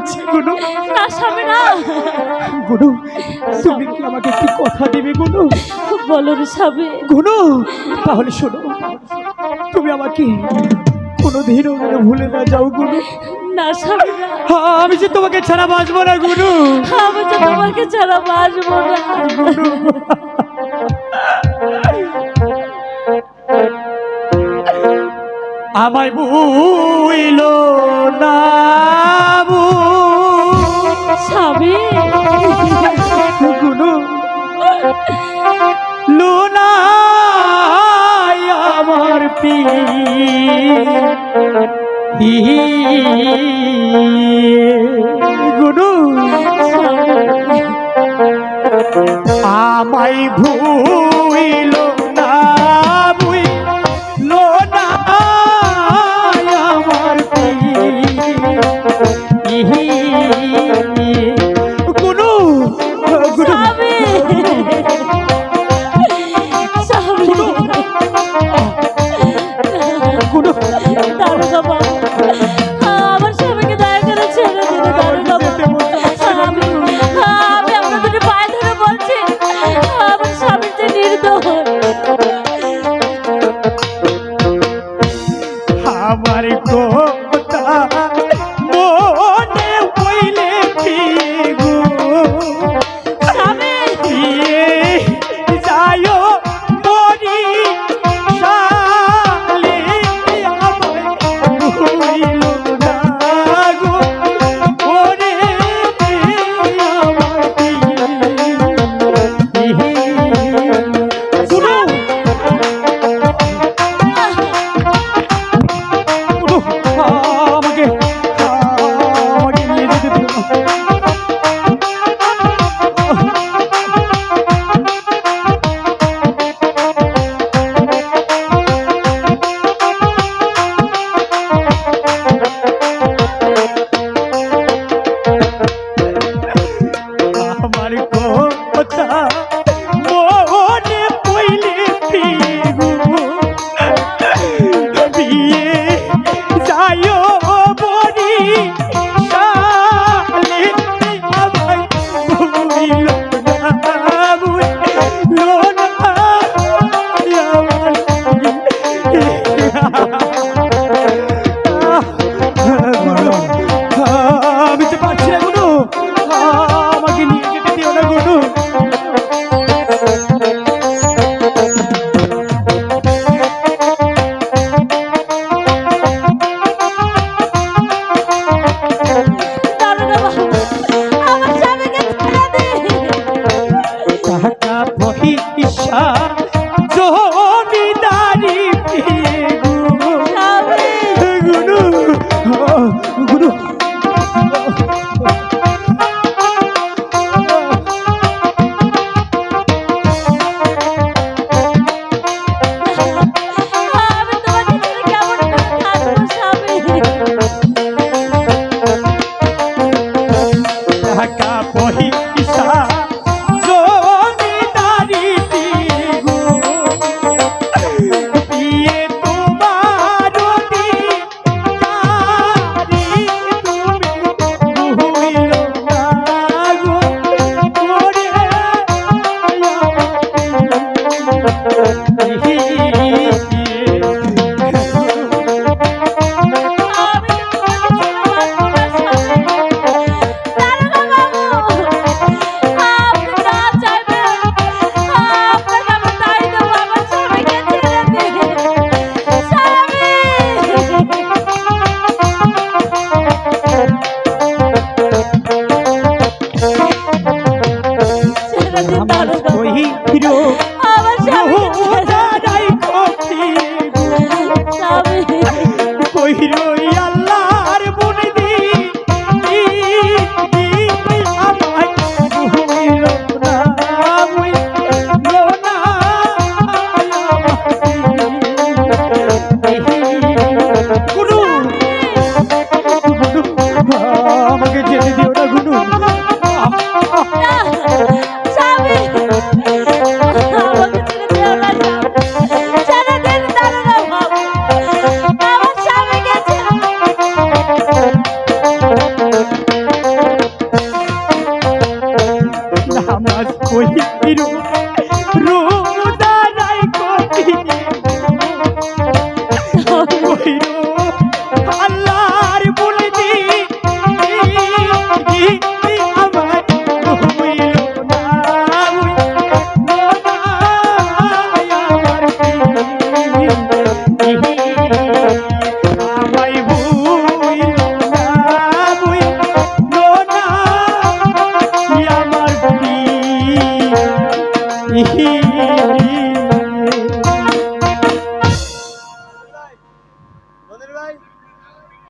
যাচ্ছি গুনু। না স্বামী না। গুনু তুমি কি আমাকে একটি কথা দিবে গুনু? বলো রে স্বামী। গুনু তাহলে শোনো। তুমি আমাকে কোনোদিনও যেন ভুলে না যাও গুনু। না স্বামী না। হ্যাঁ, আমি যে তোমাকে ছাড়া বাঁচবো না গুনু। আমি তো তোমাকে ছাড়া বাঁচবো না। আমায় বুইল না। খাবে গুনু লুনা আমার পি গুনু আমায় ভূ আবার কো ওই